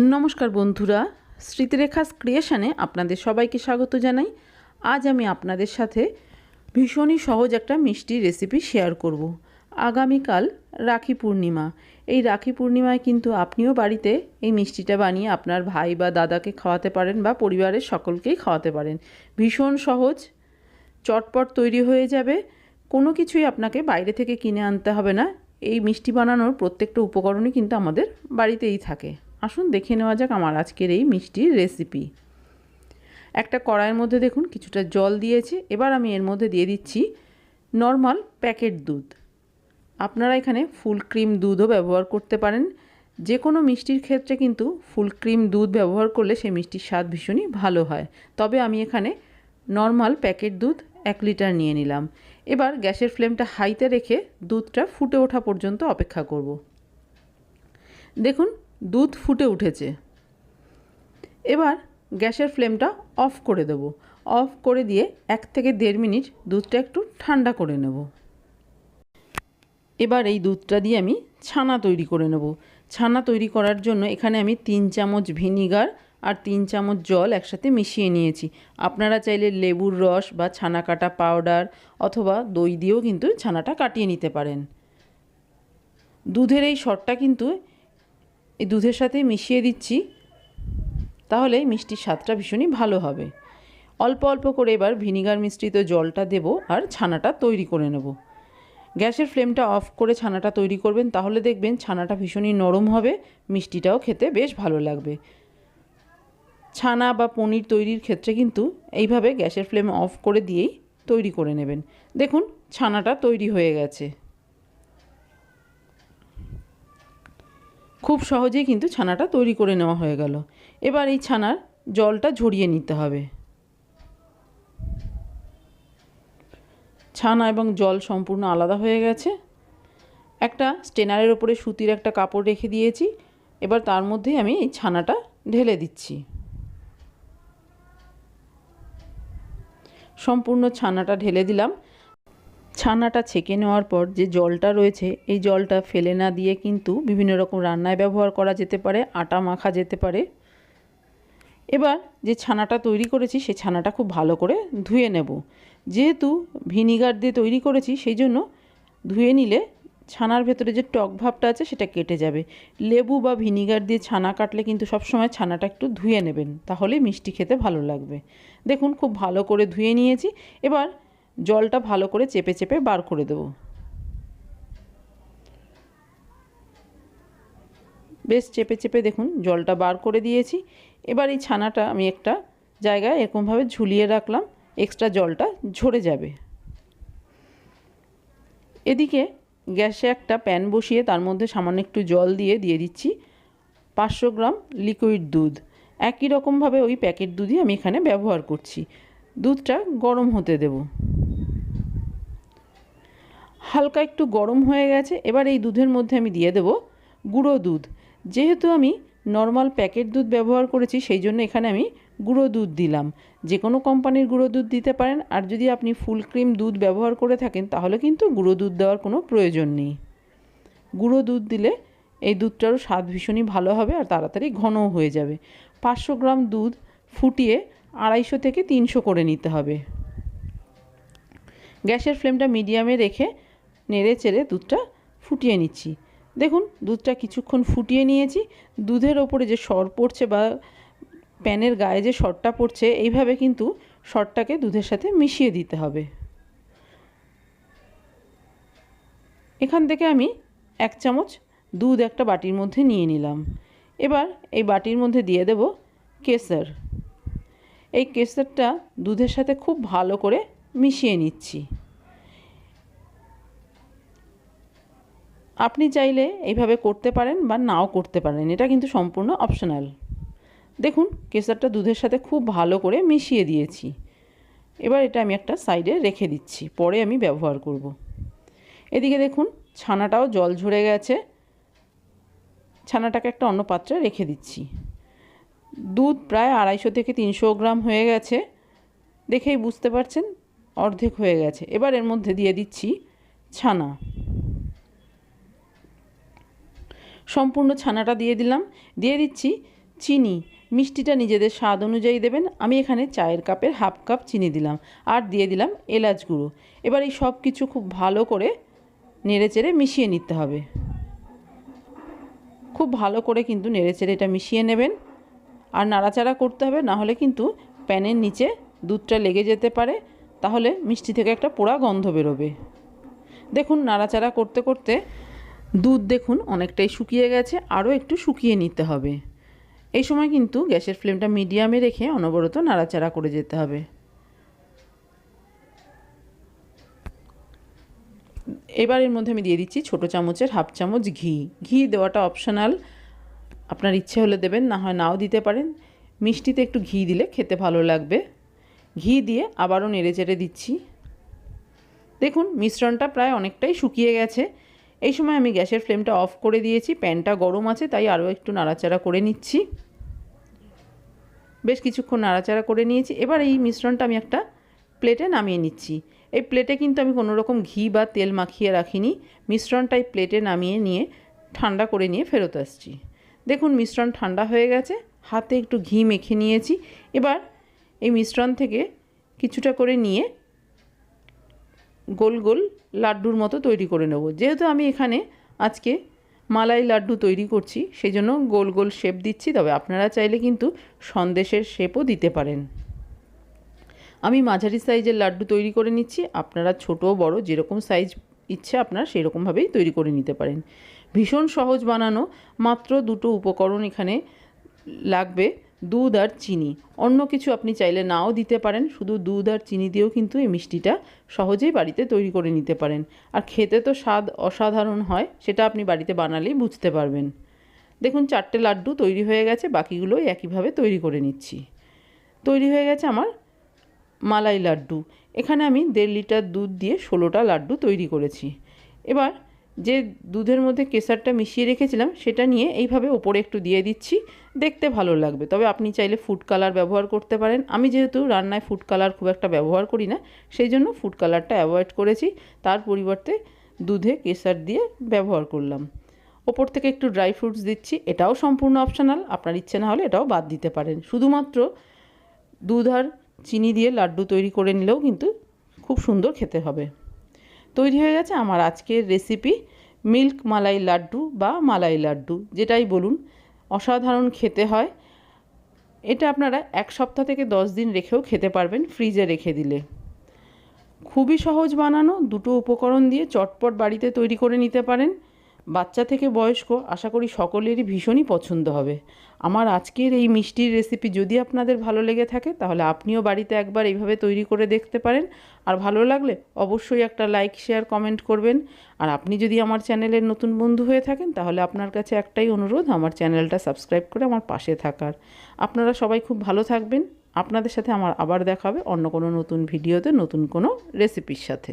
নমস্কার বন্ধুরা, স্মৃতিরেখাস ক্রিয়েশানে আপনাদের সবাইকে স্বাগত জানাই। আজ আমি আপনাদের সাথে ভীষণই সহজ একটা মিষ্টি রেসিপি শেয়ার করব। আগামীকাল রাখি পূর্ণিমা। এই রাখি পূর্ণিমায় কিন্তু আপনিও বাড়িতে এই মিষ্টিটা বানিয়ে আপনার ভাই বা দাদাকে খাওয়াতে পারেন বা পরিবারের সকলকেই খাওয়াতে পারেন। ভীষণ সহজ, চটপট তৈরি হয়ে যাবে। কোনো কিছুই আপনাকে বাইরে থেকে কিনে আনতে হবে না। এই মিষ্টি বানানোর প্রত্যেকটা উপকরণই কিন্তু আমাদের বাড়িতেই থাকে। আসুন দেখে নেওয়া যাক আমার আজকের এই মিষ্টির রেসিপি একটা কড়াইয়ের মধ্যে দেখুন, কিছুটা জল দিয়েছে। এবার আমি এর মধ্যে দিয়ে দিচ্ছি নর্মাল প্যাকেট দুধ। আপনারা এখানে ফুল ক্রিম দুধও ব্যবহার করতে পারেন। যে কোনো মিষ্টির ক্ষেত্রে কিন্তু ফুল ক্রিম দুধ ব্যবহার করলে সেই মিষ্টির স্বাদ ভীষণই ভালো হয়। তবে আমি এখানে নর্মাল প্যাকেট দুধ এক লিটার নিয়ে নিলাম। এবার গ্যাসের ফ্লেমটা হাইতে রেখে দুধটা ফুটে ওঠা পর্যন্ত অপেক্ষা করব। দেখুন দুধ ফুটে উঠেছে। এবার গ্যাসের ফ্লেমটা অফ করে দেব। অফ করে দিয়ে এক থেকে দেড় মিনিট দুধটা একটু ঠান্ডা করে নেব। এবার এই দুধটা দিয়ে আমি ছানা তৈরি করে নেব। ছানা তৈরি করার জন্য এখানে আমি তিন চামচ ভিনিগার আর তিন চামচ জল একসাথে মিশিয়ে নিয়েছি। আপনারা চাইলে লেবুর রস বা ছানা কাটা পাউডার অথবা দই দিয়েও কিন্তু ছানাটা কাটিয়ে নিতে পারেন। দুধের এই শটটা কিন্তু এই দুধের সাথে মিশিয়ে দিচ্ছি, তাহলে মিষ্টির স্বাদটা ভীষণই ভালো হবে। অল্প অল্প করে এবার ভিনিগার মিশ্রিত জলটা দেব আর ছানাটা তৈরি করে নেব। গ্যাসের ফ্লেমটা অফ করে ছানাটা তৈরি করবেন, তাহলে দেখবেন ছানাটা ভীষণই নরম হবে, মিষ্টিটাও খেতে বেশ ভালো লাগবে। ছানা বা পনির তৈরির ক্ষেত্রে কিন্তু এইভাবে গ্যাসের ফ্লেম অফ করে দিয়েই তৈরি করে নেবেন। দেখুন, ছানাটা তৈরি হয়ে গেছে। খুব সহজেই কিন্তু ছানাটা তৈরি করে নেওয়া হয়ে গেল। এবার এই ছানার জলটা ঝরিয়ে নিতে হবে। ছানা এবং জল সম্পূর্ণ আলাদা হয়ে গেছে। একটা স্টেনারের ওপরে সুতির একটা কাপড় রেখে দিয়েছি। এবার তার মধ্যেই আমি এই ছানাটা ঢেলে দিচ্ছি। সম্পূর্ণ ছানাটা ঢেলে দিলাম। ছানাটা ছেঁকে নেওয়ার পর যে জলটা রয়েছে, এই জলটা ফেলে না দিয়ে কিন্তু বিভিন্ন রকম রান্নায় ব্যবহার করা যেতে পারে, আটা মাখা যেতে পারে। এবার যে ছানাটা তৈরি করেছি সেই ছানাটা খুব ভালো করে ধুয়ে নেব। যেহেতু ভিনিগার দিয়ে তৈরি করেছি, সেই জন্য ধুয়ে নিলে ছানার ভেতরে যে টক ভাবটা আছে, সেটা কেটে যাবে। লেবু বা ভিনিগার দিয়ে ছানা কাটলে কিন্তু সবসময় ছানাটা একটু ধুয়ে নেবেন, তাহলে মিষ্টি খেতে ভালো লাগবে। দেখুন, খুব ভালো করে ধুয়ে নিয়েছি। এবার জলটা ভালো করে চেপে চেপে বার করে দেবো। বেশ চেপে চেপে দেখুন, জলটা বার করে দিয়েছি। এবার এই ছানাটা আমি একটা জায়গায় এরকমভাবে ঝুলিয়ে রাখলাম এক্সট্রা জলটা ঝরে যাবে। এদিকে গ্যাসে একটা প্যান বসিয়ে তার মধ্যে সামান্য একটু জল দিয়ে দিয়ে দিচ্ছি পাঁচশো গ্রাম লিকুইড দুধ। একই রকমভাবে ওই প্যাকেট দুধই আমি এখানে ব্যবহার করছি। দুধটা গরম হতে দেব। হালকা একটু গরম হয়ে গেছে, এবার এই দুধের মধ্যে আমি দিয়ে দেব গুঁড়ো দুধ। যেহেতু আমি নর্মাল প্যাকেট দুধ ব্যবহার করেছি, সেই জন্য এখানে আমি গুঁড়ো দুধ দিলাম। যে কোনো কোম্পানির গুঁড়ো দুধ দিতে পারেন, আর যদি আপনি ফুল ক্রিম দুধ ব্যবহার করে থাকেন, তাহলে কিন্তু গুঁড়ো দুধ দেওয়ার কোনো প্রয়োজন নেই। গুঁড়ো দুধ দিলে এই দুধটারও স্বাদ ভীষণই ভালো হবে, আর তাড়াতাড়ি ঘনও হয়ে যাবে। পাঁচশো গ্রাম দুধ ফুটিয়ে আড়াইশো থেকে তিনশো করে নিতে হবে। গ্যাসের ফ্লেমটা মিডিয়ামে রেখে নেড়ে চেড়ে দুধটা ফুটিয়ে নিচ্ছি। দেখুন, দুধটা কিছুক্ষণ ফুটিয়ে নিয়েছি। দুধের ওপরে যে সর পড়ছে বা প্যানের গায়ে যে সরটা পড়ছে, এইভাবে কিন্তু সরটাকে দুধের সাথে মিশিয়ে দিতে হবে। এখান থেকে আমি এক চামচ দুধ একটা বাটির মধ্যে নিয়ে নিলাম। এবার এই বাটির মধ্যে দিয়ে দেব কেসার। এই কেসারটা দুধের সাথে খুব ভালো করে মিশিয়ে নিচ্ছি। আপনি চাইলে এইভাবে করতে পারেন বা নাও করতে পারেন। এটা কিন্তু সম্পূর্ণ অপশনাল দেখুন কেসারটা দুধের সাথে খুব ভালো করে মিশিয়ে দিয়েছি। এবার এটা আমি একটা সাইডে রেখে দিচ্ছি। পরে আমি ব্যবহার করব। এদিকে দেখুন, ছানাটাও জল ঝরে গেছে। ছানাটাকে একটা অন্য পাত্রে রেখে দিচ্ছি। দুধ প্রায় আড়াইশো থেকে তিনশো গ্রাম হয়ে গেছে। দেখেই বুঝতে পারছেন, অর্ধেক হয়ে গেছে। এবার এর মধ্যে দিয়ে দিচ্ছি ছানা। সম্পূর্ণ ছানাটা দিয়ে দিলাম। দিয়ে দিচ্ছি চিনি। মিষ্টিটা নিজেদের স্বাদ অনুযায়ী দেবেন। আমি এখানে চায়ের কাপের হাফ কাপ চিনি দিলাম আর দিয়ে দিলাম এলাচ গুঁড়ো। এবার এই সব কিছু খুব ভালো করে নেড়েচেড়ে মিশিয়ে নিতে হবে। খুব ভালো করে কিন্তু নেড়েচেড়ে এটা মিশিয়ে নেবেন। আর নাড়াচাড়া করতে হবে, না হলে কিন্তু প্যানের নিচে দুধটা লেগে যেতে পারে। তাহলে মিষ্টি থেকে একটা পোড়া গন্ধ বেরোবে। দেখুন, নাড়াচাড়া করতে করতে দুধ দেখুন অনেকটাই শুকিয়ে গেছে, আরও একটু শুকিয়ে নিতে হবে। এই সময় কিন্তু গ্যাসের ফ্লেমটা মিডিয়ামে রেখে অনবরত নাড়াচাড়া করে যেতে হবে। এবার এর মধ্যে আমি দিয়ে দিচ্ছি ছোটো চামচের হাফ চামচ ঘি। ঘি দেওয়াটা অপশনাল। আপনার ইচ্ছে হলে দেবেন, না হয় নাও দিতে পারেন। মিষ্টিতে একটু ঘি দিলে খেতে ভালো লাগবে। ঘি দিয়ে আবারও নেড়ে চেড়ে দিচ্ছি। দেখুন, মিশ্রণটা প্রায় অনেকটাই শুকিয়ে গেছে। এই সময় আমি গ্যাসের ফ্লেমটা অফ করে দিয়েছি, প্যানটা গরম আছে, তাই আরও একটু নাড়াচাড়া করে নিচ্ছি। বেশ কিছুক্ষণ নাড়াচাড়া করে নিয়েছি। এবার এই মিশ্রণটা আমি একটা প্লেটে নামিয়ে নিচ্ছি। এই প্লেটে কিন্তু আমি কোনো রকম ঘি বা তেল মাখিয়ে রাখিনি। মিশ্রণটা এই প্লেটে নামিয়ে নিয়ে ঠান্ডা করে নিয়ে ফেরত আসছি। দেখুন, মিশ্রণ ঠান্ডা হয়ে গেছে, হাতে একটু ঘি মেখে নিয়েছি। এবার এই মিশ্রণ থেকে কিছুটা করে নিয়ে গোল গোল লাড্ডুর মতো তৈরি করে নেব। যেহেতু আমি এখানে আজকে মালাই লাড্ডু তৈরি করছি সেই জন্য গোল গোল শেপ দিচ্ছি, তবে আপনারা চাইলে কিন্তু সন্দেশের শেপও দিতে পারেন। আমি মাঝারি সাইজের লাড্ডু তৈরি করে নিচ্ছি, আপনারা ছোট বড় যেরকম সাইজ ইচ্ছে আপনারা সেরকমভাবেই তৈরি করে নিতে পারেন। ভীষণ সহজ বানানো, মাত্র দুটো উপকরণ এখানে লাগবে। দুধ আর চিনি। অন্য কিছু আপনি চাইলে নাও দিতে পারেন, শুধু দুধ আর চিনি দিয়েও কিন্তু এই মিষ্টিটা সহজেই বাড়িতে তৈরি করে নিতে পারেন। আর খেতে তো স্বাদ অসাধারণ হয়, সেটা আপনি বাড়িতে বানালেই বুঝতে পারবেন। দেখুন, চারটে লাড্ডু তৈরি হয়ে গেছে বাকিগুলো একইভাবে তৈরি করে নিচ্ছি। তৈরি হয়ে গেছে আমার মালাই লাড্ডু। এখানে আমি দেড় লিটার দুধ দিয়ে ষোলোটা লাড্ডু তৈরি করেছি। এবার যে দুধের মধ্যে কেসারটা মিশিয়ে রেখেছিলাম, সেটা নিয়ে এইভাবে ওপরে একটু দিয়ে দিচ্ছি, দেখতে ভালো লাগবে। তবে আপনি চাইলে ফুড কালার ব্যবহার করতে পারেন। আমি যেহেতু রান্নায় ফুড কালার খুব একটা ব্যবহার করি না, সেই জন্য ফুড কালারটা অ্যাভয়েড করেছি। তার পরিবর্তে দুধে কেসার দিয়ে ব্যবহার করলাম। ওপর থেকে একটু ড্রাই ফ্রুটস দিচ্ছি, এটাও সম্পূর্ণ অপশনাল আপনার ইচ্ছে না হলে এটাও বাদ দিতে পারেন। শুধুমাত্র দুধ আর চিনি দিয়ে লাড্ডু তৈরি করে নিলেও কিন্তু খুব সুন্দর খেতে হবে। তৈরি হয়ে গেছে আমার আজকের রেসিপি মিল্ক মালাই লাড্ডু বা মালাই লাড্ডু, যেটাই বলুন, অসাধারণ খেতে হয়। এটা আপনারা এক সপ্তাহ থেকে দশ দিন রেখেও খেতে পারবেন ফ্রিজে রেখে দিলে। খুবই সহজ বানানো, দুটো উপকরণ দিয়ে চটপট বাড়িতে তৈরি করে নিতে পারেন। বাচ্চা থেকে বয়স্ক, আশা করি সকলেরই ভীষণই পছন্দ হবে। আমার আজকের এই মিষ্টির রেসিপি যদি আপনাদের ভালো লেগে থাকে, তাহলে আপনিও বাড়িতে একবার এইভাবে তৈরি করে দেখতে পারেন। আর ভালো লাগলে অবশ্যই একটা লাইক শেয়ার কমেন্ট করবেন। আর আপনি যদি আমার চ্যানেলের নতুন বন্ধু হয়ে থাকেন, তাহলে আপনার কাছে একটাই অনুরোধ, আমার চ্যানেলটা সাবস্ক্রাইব করে আমার পাশে থাকার। আপনারা সবাই খুব ভালো থাকবেন। আপনাদের সাথে আমার আবার দেখা হবে অন্য কোনো নতুন ভিডিওতে নতুন কোনো রেসিপির সাথে।